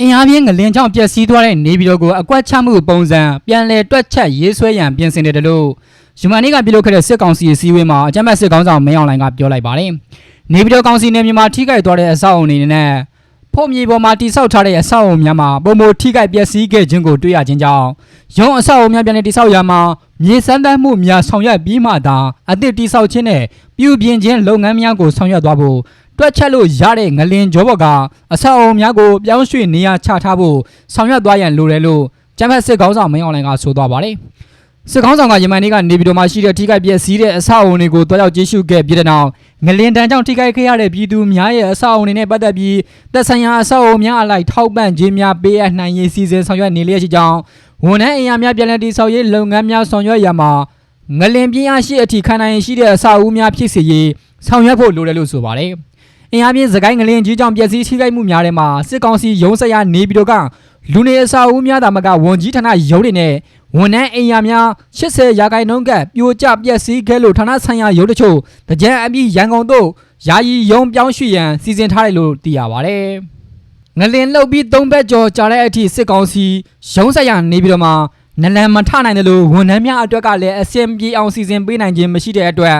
အင်အားပြင်းငလင်ကြောင့်ပျက်စီးသွားတဲ့နေပြည်တော်ကိုအကွက်ချမှုပုံစံပြန်လည်တွက်ချက်ရေးဆွဲရန်ပြင်ဆင်နေတယ်လို့ယူမန်နီကပြုလုပ်ခဲ့တဲ့စစ်ကောင်စီအစည်းအဝေးမှာအကြမ်းဖက်စစ်ကောင်ဆောင်မင်းအောင်လှိုင်ကပြောလိုက်ပါတယ်။နေပြည်တော်ကောင်စီနယ်မြေမှာထိခိုက်သွားတဲ့အဆောက်အုံတွေနဲ့ဖို့မြေပေါ်မှာတိစောက်ထားတဲ့အဆောက်အုံများမှာပုံမထိခိုက်ပျက်စီးခဲ့ခြင်းကိုတွေ့ရခြင်းကြောင့်ရုံးအဆောက်အုံများပြန်လည်တိစောက်ရမှာမြေစမ်းသပ်မှုများဆောင်ရွက်ပြီးမှသာအသစ်တိစောက်ခြင်းနဲ့ပြုပြင်ခြင်းလုပ်ငန်းများကိုဆောင်ရွက်သွားဖို့ တွက်ချက်လို့ရတဲ့ငလင်ကြောဘော်ကအဆောက်အုံများကိုပြောင်းရွှေ့နေရာချထားဖို့ဆောင်ရွက်သွားရန်လိုတယ်လို့ကျန်းဖက်စစ်ကောင်းဆောင်မင်းအောင်လှိုင်ကဆိုသွားပါတယ်။စစ်ကောင်းဆောင်ကယမန်နေ့ကနေပြည်တော်မှာရှိတဲ့ထိခိုက်ပျက်စီးတဲ့အဆောက်အုံတွေကိုတွားရောက်ကြည့်ရှုခဲ့ပြီးတဲ့နောက်ငလင်တန်းကြောင့်ထိခိုက်ခဲ့ရတဲ့ပြည်သူများရဲ့အဆောက်အုံတွေနဲ့ပတ်သက်ပြီးသက်ဆိုင်ရာအဆောက်အုံများအလိုက်ထောက်ပံ့ခြင်းများပေးအပ်နိုင်ရေးစီစဉ်ဆောင်ရွက်နေလျက်ရှိကြောင်းဝန်ထမ်းအင်အားများပြည်လည်တည်ဆောက်ရေးလုပ်ငန်းများဆောင်ရွက်ရမှာငလင်ပြင်းအားရှိအထိခံနိုင်ရရှိတဲ့အဆောက်အဦများဖြစ်စေရေးဆောင်ရွက်ဖို့လိုတယ်လို့ဆိုပါတယ်။ အင်အားပြင်းစကိုင်းငလင်ကြီးကြောင့်ပျက်စီးထိခိုက်မှုများထဲမှာစစ်ကောင်စီရုံးဆက်ရနေပြီးတော့ကလူနေအစာအုပ်များသာမကဝန်ကြီးဌာနရုံးတွေနဲ့ဝန်ထမ်းအိမ်ယာများ80ရာခိုင်နှုန်းကပြိုကျပျက်စီးခဲ့လို့ဌာနဆိုင်ရာရုံးတချို့တကြံအပြီးရန်ကုန်သို့ယာယီရုံးပြောင်းရွှေ့ရန်စီစဉ်ထားတယ်လို့သိရပါတယ်။ငလင်လှုပ်ပြီးသုံးဘက်ကျော်ကြာတဲ့အထိစစ်ကောင်စီရုံးဆက်ရနေပြီးတော့မှ နလန်မထနိုင်တယ်လို့ဝန်ထမ်းများအတွက်ကလည်းအစင်ပြေအောင်စီစဉ်ပေးနိုင်ခြင်းမရှိတဲ့အတွက်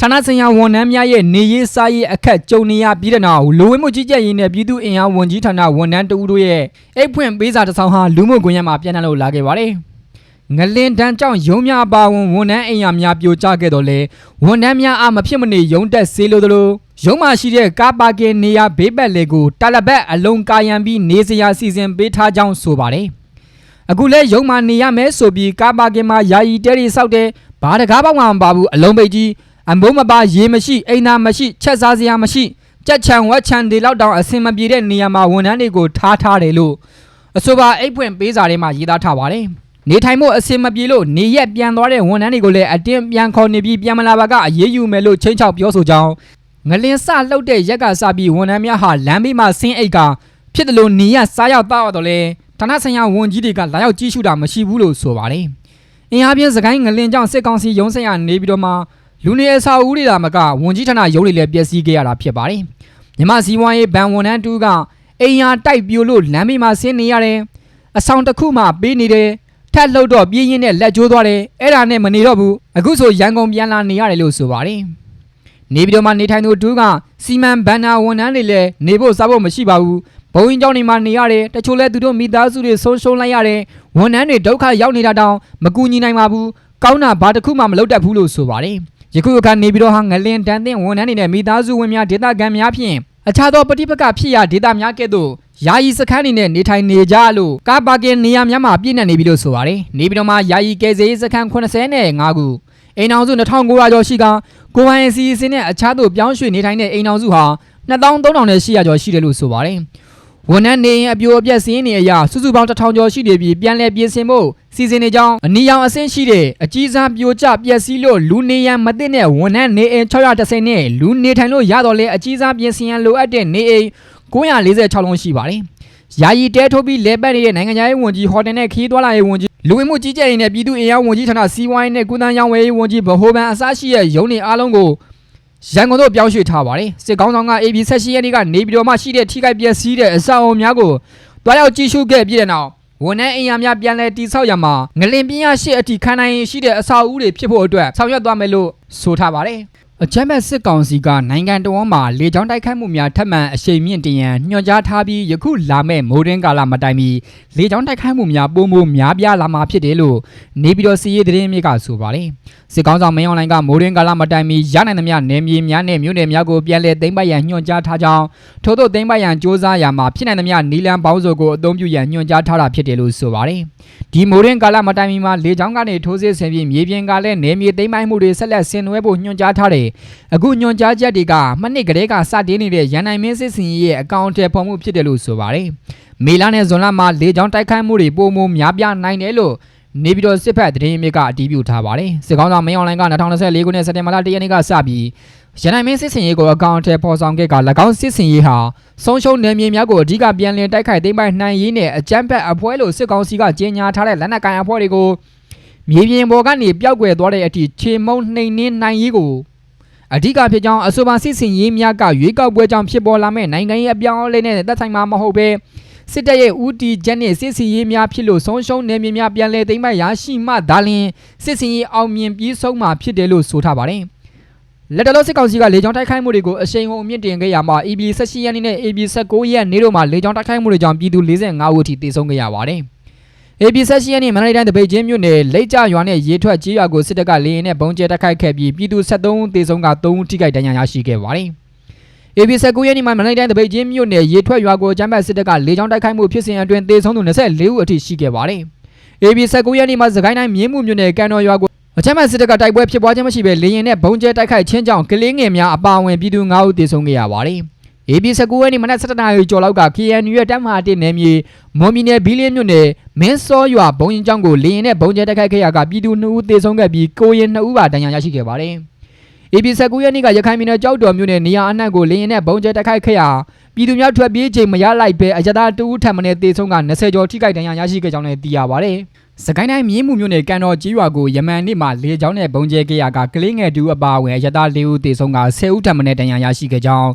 ဌာနဆိုင်ရာဝန်ထမ်းများရဲ့နေရေးစားရေးအခက်ကြုံနေရပြီးတဲ့နောက်လူဝင်မှုကြီးကြပ်ရေးနဲ့ပြည်သူ့အင်အားဝန်ကြီးဌာနဝန်ထမ်းတဦးတို့ရဲ့အိတ်ဖွင့်ပေးစာတစ်စောင်ဟာလူမှုကွန်ရက်မှာပြန်နှံ့လို့လာခဲ့ပါတယ်။ငလင်တန်းကြောင့်ရုံးများပါဝင်ဝန်ထမ်းအိမ်ယာများပြိုကျခဲ့တော့လေဝန်ထမ်းများအားမဖြစ်မနေရုံးတက်စေလိုသလိုရုံးမှာရှိတဲ့ကားပါကင်နေရာဘေးပတ်လေကိုတာလဘက်အလုံးကာယံပြီးနေစရာစီစဉ်ပေးထားကြောင်းဆိုပါတယ်။ အခုလဲရုံမှနေရမယ်ဆိုပြီးကားပါကင်မှာယာယီတဲရီဆောက်တယ်ဘာတကားပေါက်မှမပါဘူးအလုံးပိတ်ကြီးအမုံမပါရေမရှိအိမ်သာမရှိချက်စားစရာမရှိကြက်ချံဝက်ချံတွေလောက်တောင်အစင်မပြေတဲ့နေရာမှာဝန်ထမ်းတွေကိုထားထားတယ်လို့အဆိုပါအိတ်ဖွင့်ပေးစာထဲမှာရေးသားထားပါတယ်နေထိုင်မှုအစင်မပြေလို့နေရက်ပြန်သွားတဲ့ဝန်ထမ်းတွေကိုလည်းအတင်းပြန်ခေါ်နေပြီးပြန်မလာပါကအရေးယူမယ်လို့ချင်းချောက်ပြောဆိုကြောင်းငလင်းစလှုပ်တဲ့ရက်ကစပြီးဝန်ထမ်းများဟာလမ်းဘေးမှာဆင်းအိတ်ကဖြစ်တယ်လို့နေရစားရောက်တော့တော့လဲ ဌာနဆိုင်ရာဝန်ကြီးတွေကလာရောက်ကြည့်ရှုတာမရှိဘူးလို့ဆိုပါတယ်။အင်အားပြင်းစကိုင်းငလင်ကြောင့်စစ်ကောင်စီရုံးဆက်ရနေပြီးတော့မှလူနေအစာအုပ်တွေလာမကဝန်ကြီးဌာနရုံးတွေလည်းပျက်စီးခဲ့ရတာဖြစ်ပါတယ်။မြမစီဝိုင်းရေးဘန်ဝန်ထမ်းတူကအိမ်ယာတိုက်ပြိုလို့လမ်းမေးမှာဆင်းနေရတယ်။အဆောင်တစ်ခုမှပေးနေတယ်။ထက်လှုပ်တော့ပြင်းရင်နဲ့လက်ကျိုးသွားတယ်။အဲ့ဒါနဲ့မနေတော့ဘူး။အခုဆိုရန်ကုန်ပြန်လာနေရတယ်လို့ဆိုပါတယ်။နေပြည်တော်မှာနေထိုင်သူတူကစီမံဘန်နာဝန်ထမ်းတွေလည်းနေဖို့စားဖို့မရှိပါဘူး ဘုံရင်ကျောင်းတွေမှာနေရတယ်တချို့လဲသူတို့မိသားစုတွေဆုံးရှုံးလိုက်ရတယ်ဝန်ထမ်းတွေဒုက္ခရောက်နေတာတောင်မကူညီနိုင်ပါဘူးကောင်းတာဘာတစ်ခုမှမလုပ်တတ်ဘူးလို့ဆိုပါတယ်ယခုအခါနေပြည်တော်ဟာငလင်တန်းတင်ဝန်ထမ်းတွေနဲ့မိသားစုဝင်များဒေသခံများဖြင့်အခြားသောပဋိပက္ခဖြစ်ရာဒေသများကဲ့သို့ယာယီစခန်းတွေနဲ့နေထိုင်နေကြလို့ကားပါကင်နေရာများမှာပြည့်နှက်နေပြီလို့ဆိုပါတယ်နေပြည်တော်မှာယာယီကယ်ဆယ်ရေးစခန်း85ခုအိမ်အောင်စု2900ကျော်ရှိကကိုပိုင်အစီအစဉ်နဲ့အခြားသို့ပြောင်းရွှေ့နေထိုင်တဲ့အိမ်တော်စုဟာ2300နဲ့800ကျော်ရှိတယ်လို့ဆိုပါတယ်။ ဝန်ထမ်းနေရင်အပြိုအပြက်စင်းနေအရာစုစုပေါင်း1000ကျော်ရှိနေပြီးပြန်လည်ပြင်ဆင်ဖို့စီစဉ်နေကြောင်းအနီရောင်အဆင့်ရှိတဲ့အကြီးစားပြိုကျပျက်စီးလို့လူနေရန်မသိတဲ့ဝန်ထမ်းနေအိမ်630နဲ့လူနေထိုင်လို့ရတော့လဲအကြီးစားပြင်ဆင်ရန်လိုအပ်တဲ့နေအိမ်946လုံးရှိပါတယ်။ယာယီတဲထိုးပြီးလဲပတ်နေတဲ့နိုင်ငံသားရေးဝန်ကြီးဟော်တယ်နဲ့ခီးသွွာလာရေးဝန်ကြီးလူဝင်မှုကြီးကြပ်ရေးနဲ့ပြည်သူ့အင်အားဝန်ကြီးဌာနစီဝိုင်းနဲ့ကုသန်းရောင်းဝယ်ရေးဝန်ကြီးဗဟိုဘဏ်အစရှိတဲ့ရုံးတွေအားလုံးကို ရန်ကုန်သို့ပြောင်းရွှေ့ထားပါတယ်စစ်ကောင်းဆောင်က AB 16ရက်နေ့ကနေပြည်တော်မှာရှိတဲ့ထိခိုက်ပျက်စီးတဲ့အဆောက်အအုံများကိုတွားရောက်ကြည့်ရှုခဲ့ပြီးတဲ့နောက်ဝန်ထမ်းအိမ်ယာများပြန်လည်တည်ဆောက်ရမှာငလင်ပြင်းရရှိအထိခံနိုင်ရည်ရှိတဲ့အဆောက်အဦတွေဖြစ်ဖို့အတွက်ဆောင်ရွက်သွားမယ်လို့ဆိုထားပါတယ် အကြမ်းဖက်စစ်ကောင်စီကနိုင်ငံတော်မှာလေကြောင်းတိုက်ခိုက်မှုများထပ်မံအရှိန်မြင့်တင်ရန်ညွှန်ကြားထားပြီးယခုလာမဲ့မိုးရင်းကာလမတိုင်မီလေကြောင်းတိုက်ခိုက်မှုများပုံမှုများပြားလာမှာဖြစ်တယ်လို့နေပြည်တော်စီရေးသတင်းမြစ်ကဆိုပါတယ်စစ်ကောင်ဆောင်မင်းအောင်လှိုင်ကမိုးရင်းကာလမတိုင်မီရနိုင်သမျှနယ်မြေများနဲ့မြို့နယ်များကိုပြန်လည်သိမ်းပိုက်ရန်ညွှန်ကြားထားကြောင်းထို့သောသိမ်းပိုက်ရန်စ조사ရာမှာဖြစ်နိုင်သမျှနီလန်ပေါင်းစုံကိုအသုံးပြုရန်ညွှန်ကြားထားတာဖြစ်တယ်လို့ဆိုပါတယ်ဒီမိုးရင်းကာလမတိုင်မီမှာလေကြောင်းကနေထိုးစစ်ဆင်ပြီးမြေပြင်ကလည်းနယ်မြေသိမ်းပိုက်မှုတွေဆက်လက်ဆင်နွှဲဖို့ညွှန်ကြားထားတယ်အခုညွန်ကြားချက်တွေကမနှစ်ကလေးကစတင်နေတဲ့ရန်နိုင်မင်းစစ်စင်ရဲ့အကောင့်ထဲပေါ်မှုဖြစ်တယ်လို့ဆိုပါတယ်။မေလာနဲ့ဇွန်လမှာလေကြောင်းတိုက်ခိုက်မှုတွေပုံမများပြားနိုင်တယ်လို့နေပြည်တော်စစ်ဖက်သတင်းမြစ်ကအတည်ပြုထားပါတယ်။စစ်ကောင်းဆောင်မင်းအွန်လိုင်းက2024ခုနှစ်စက်တင်ဘာလ1ရက်နေ့ကစပြီးရန်နိုင်မင်းစစ်စင်ရေးကိုအကောင့်ထဲပေါ်ဆောင်ခဲ့က၎င်းစစ်စင်ရေးဟာဆုံးရှုံးနယ်မြေများကိုအဓိကပြန်လည်တိုက်ခိုက်သိမ်းပိုက်နိုင်ရေးနဲ့အကြမ်းဖက်အဖွဲ့လို့စစ်ကောင်စီကကြေညာထားတဲ့လက်နက်ကိုင်အဖွဲ့တွေကိုမြေပြင်ပေါ်ကနေပျောက်ကွယ်သွားတဲ့အထိခြေမုံနှိမ်နင်းနိုင်ရေးကို အဓိကဖြစ်ကြောင်းအဆိုပါစစ်စင်ရေးများကရွေးကောက်ပွဲကြောင့်ဖြစ်ပေါ်လာမဲ့နိုင်ငံရေးအပြောင်းအလဲနဲ့သက်ဆိုင်မှာမဟုတ်ပဲစစ်တပ်ရဲ့ဦးတီချက်နဲ့စစ်စီရေးများဖြစ်လို့ဆုံးရှုံးနေမြေများပြန်လည်သိမ်းပိုက်ရရှိမှဒါလျှင်စစ်စင်ရေးအောင်မြင်ပြီးဆုံးမှာဖြစ်တယ်လို့ဆိုထားပါတယ်။လက်တလုံးစစ်ကောင်စီကလေကြောင်းတိုက်ခိုက်မှုတွေကိုအရှိန်ဟုန်အမြင့်တင်ခဲ့ရမှာ AB 16ရက်နေ့နဲ့ AB 19ရက်နေ့တို့မှာလေကြောင်းတိုက်ခိုက်မှုတွေကြောင့်ပြည်သူ45ဦးအထိသေဆုံးခဲ့ရပါတယ်။ AB 16ရက်နေ့မန္တလေးတိုင်းတပိတ်ချင်းမြို့နယ်လိတ်ကြရွာနဲ့ရေထွက်ကြီးရွာကိုစစ်တပ်ကလေရင်နဲ့ပုံကျဲတိုက်ခိုက်ခဲ့ပြီးပြည်သူ73ဦးသေဆုံးက3ဦးထိခိုက်ဒဏ်ရာရရှိခဲ့ပါတယ်။ AB 19ရက်နေ့မှာမန္တလေးတိုင်းတပိတ်ချင်းမြို့နယ်ရေထွက်ရွာကိုကျမ်းပတ်စစ်တပ်ကလေကြောင်းတိုက်ခိုက်မှုဖြစ်စဉ်အတွင်းသေဆုံးသူ24ဦးအထိရှိခဲ့ပါတယ်။ AB 19ရက်နေ့မှာစကိုင်းတိုင်းမြင်းမှုမြို့နယ်ကန်တော်ရွာကိုအချမ်းမစစ်တပ်ကတိုက်ပွဲဖြစ်ပွားခြင်းမရှိဘဲလေရင်နဲ့ဘုံကျဲတိုက်ခိုက်ခြင်းကြောင့်ကလေးငယ်များအပါအဝင်ပြည်သူ9ဦးသေဆုံးခဲ့ရပါတယ်။ AB 19ရက်နေ့မနက်7:00နာရီကျော်လောက်က KNU ရဲ့တပ်မဟာ1နယ်မြေမွန်ပြည်နယ်ဘီလင်းမြို့နယ်မင်းစောရွာဘုံရင်ကျောင်းကိုလေရင်နဲ့ဘုံကျဲတိုက်ခိုက်ခဲ့ရာကပြည်သူ2ဦးသေဆုံးခဲ့ပြီးကိုရင်2ဦးပါဒဏ်ရာရရှိခဲ့ပါတယ်။ AB 19ရက်နေ့ကရခိုင်ပြည်နယ်ကြောက်တော်မြို့နယ်နေရာအနှံ့ကိုလေရင်နဲ့ဘုံကျဲတိုက်ခိုက်ခဲ့ရာပြည်သူများထွက်ပြေးချိန်မရလိုက်ပဲအကြသား2ဦးထပ်မံသေဆုံးက20ကျော်ထိခိုက်ဒဏ်ရာရရှိခဲ့ကြောင်းလည်းသိရပါတယ်။ စကိုင်းတိုင်းမြင်းမှုမြို့နယ်ကန်တော်ကြီးရွာကိုယမန်နေ့မှာလေကြောင်းနဲ့ဘုံကျဲခဲ့ရာကကလေးငယ်တူအပါအဝင်အရသား၄ဦးသေဆုံးက10ဦးထပ်မံဒဏ်ရာရရှိခဲ့ကြောင်း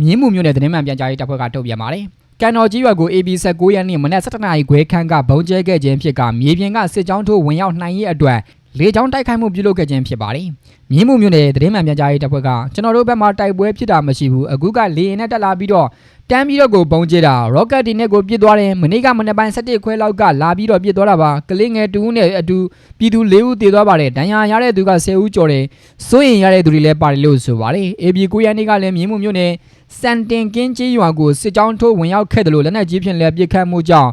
မြင်းမှုမြို့နယ်သတင်းမှန်ပြန်ကြားရေးတပ်ဖွဲ့ကထုတ်ပြန်ပါတယ်။ကန်တော်ကြီးရွာကို AB 19ရက်နေ့မနက်7:00နာရီခွဲခန့်ကဘုံကျဲခဲ့ခြင်းဖြစ်ကမြေပြင်ကစစ်ကြောင်းထိုးဝင်ရောက်နိုင်ရေးအတွက် လေကြောင်းတိုက်ခိုက်မှုပြုလုပ်ခဲ့ခြင်းဖြစ်ပါတယ်။မြင်းမှုမြို့နယ်သတင်းမှန်ပြန်ကြားရေးတပ်ဖွဲ့ကကျွန်တော်တို့ဘက်မှာတိုက်ပွဲဖြစ်တာမရှိဘူးအခုကလေရင်နဲ့တက်လာပြီးတော့တမ်းပြီးတော့ကိုပုံကျဲတာ rocket ဒီနဲ့ကိုပြစ်သွားတယ်မနေ့ကမနေ့ပိုင်း17ခွဲလောက်ကလာပြီးတော့ပြစ်သွားတာပါကလေးငယ်တူဦးနဲ့အတူပြည်သူ၄ဦးတည်သွားပါတယ်ဒဏ်ရာရတဲ့သူက10ဦးကျော်တယ်စိုးရင်ရတဲ့သူတွေလည်းပါတယ်လို့ဆိုပါတယ် AB 9ရက်နေ့ကလည်းမြင်းမှုမြို့နယ်စန်တင်ကင်းကြီးရွာကိုစစ်ကြောင်းထိုးဝင်ရောက်ခဲ့တယ်လို့လက်နက်ကြီးဖြင့်လည်းပြစ်ခတ်မှုကြောင့်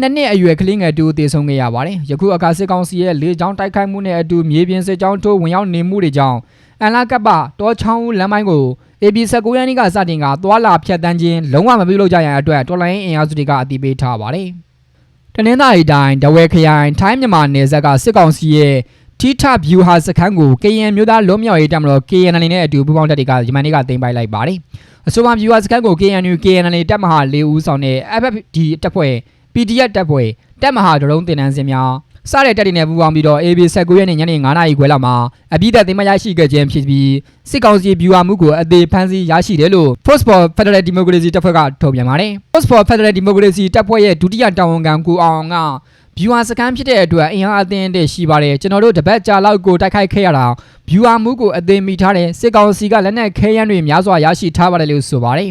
နှစ်နှစ်အရွယ်ကလေးငယ်တူတည်ဆုံးခဲ့ရပါတယ်ယခုအခါစစ်ကောင်စီရဲ့လေကြောင်းတိုက်ခိုက်မှုနဲ့အတူမြေပြင်စစ်ကြောင်းထိုးဝင်ရောက်နေမှုတွေကြောင့်အန်လာကပ္ပတောချောင်းလမ်းပိုင်းကို AB 19ရက်နေ့ကစတင်ကသွာလာဖြတ်တန်းခြင်းလုံးဝမပြုလုပ်ကြရန်အတွက်တော်လိုင်းအင်အားစုတွေကအတိပေးထားပါတယ်။တနင်္သာရီတိုင်းဒဝဲခရိုင်ထိုင်းမြန်မာနယ်စပ်ကစစ်ကောင်စီရဲ့ထိထဗျူဟာစခန်းကို KN မျိုးသားလုံးမြောက်ရေးတပ်မတော် KNL နဲ့အတူပူးပေါင်းတပ်တွေကယမန်နေ့ကတင်ပိုက်လိုက်ပါတယ်။အဆိုပါဗျူဟာစခန်းကို KNU KNL တပ်မဟာ၄ဦးဆောင်တဲ့ FFD တပ်ဖွဲ့ PDF တပ်ဖွဲ့တပ်မဟာဒရုန်းတင်နန်းစင်များစတဲ့တပ်တွေနဲ့ပူးပေါင်းပြီးတော့ AB 19ရက်နေ့ညနေ9:00နာရီခွဲလောက်မှာအပြည့်သက်သိမ်းမရရှိခဲ့ခြင်းဖြစ်ပြီးစစ်ကောင်စီဗျူဟာမှုကိုအသေးဖမ်းဆီးရရှိတယ်လို့ Force for Federal Democracy တပ်ဖွဲ့ကထုတ်ပြန်ပါတယ်။ Force for Federal Democracy တပ်ဖွဲ့ရဲ့ဒုတိယတာဝန်ခံကိုအောင်အောင်က ဗျူဟာစကန်ဖြစ်တဲ့အတွက်အင်အားအသင်းတဲ့ရှိပါတယ်ကျွန်တော်တို့တပတ်ကြာလောက်ကိုတိုက်ခိုက်ခဲ့ရတာဗျူဟာမှုကိုအသေးမိထားတယ်စစ်ကောင်စီကလက်နက်ခဲယမ်းတွေများစွာရရှိထားပါတယ်လို့ဆိုပါတယ်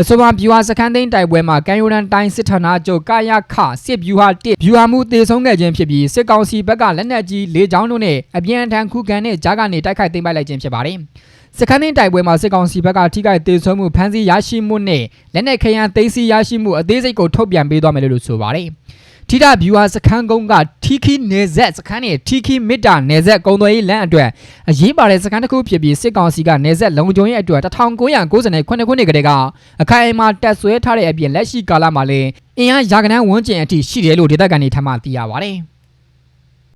အဆိုပါဗျူဟာစခန်းသိမ်းတိုက်ပွဲမှာကန်ယိုရန်တိုင်းစစ်ဌာနချုပ်ကာယခစစ်ဗျူဟာ1ဗျူဟာမှုတေဆုံးခဲ့ခြင်းဖြစ်ပြီးစစ်ကောင်စီဘက်ကလက်နက်ကြီး၄ချောင်းတို့နဲ့အပြန်အထန်ခုခံတဲ့ကြားကနေတိုက်ခိုက်သိမ်းပိုက်လိုက်ခြင်းဖြစ်ပါတယ်စခန်းသိမ်းတိုက်ပွဲမှာစစ်ကောင်စီဘက်ကထိခိုက်ဒေဆုံးမှုဖမ်းဆီးရရှိမှုနဲ့လက်နက်ခရန်သိမ်းဆီးရရှိမှုအသေးစိတ်ကိုထုတ်ပြန်ပေးသွားမယ်လို့ဆိုပါတယ် ထိတာဗျူဟာစခန်းကုန်းကထီခီနေဆက်စခန်းနဲ့ထီခီမစ်တာနေဆက်ကုံသွေးလမ်းအတွက်အရေးပါတဲ့စခန်းတစ်ခုဖြစ်ပြီးစစ်ကောင်စီကနေဆက်လုံခြုံရေးအတွက်1998ခုနှစ်ကတည်းကအခိုင်အမာတက်ဆွဲထားတဲ့အပြင်လက်ရှိကာလမှာလည်းအင်အားရာခိုင်နှုန်းဝန်းကျင်အထိရှိတယ်လို့ဒေသခံတွေထပ်မံသိရပါတယ်။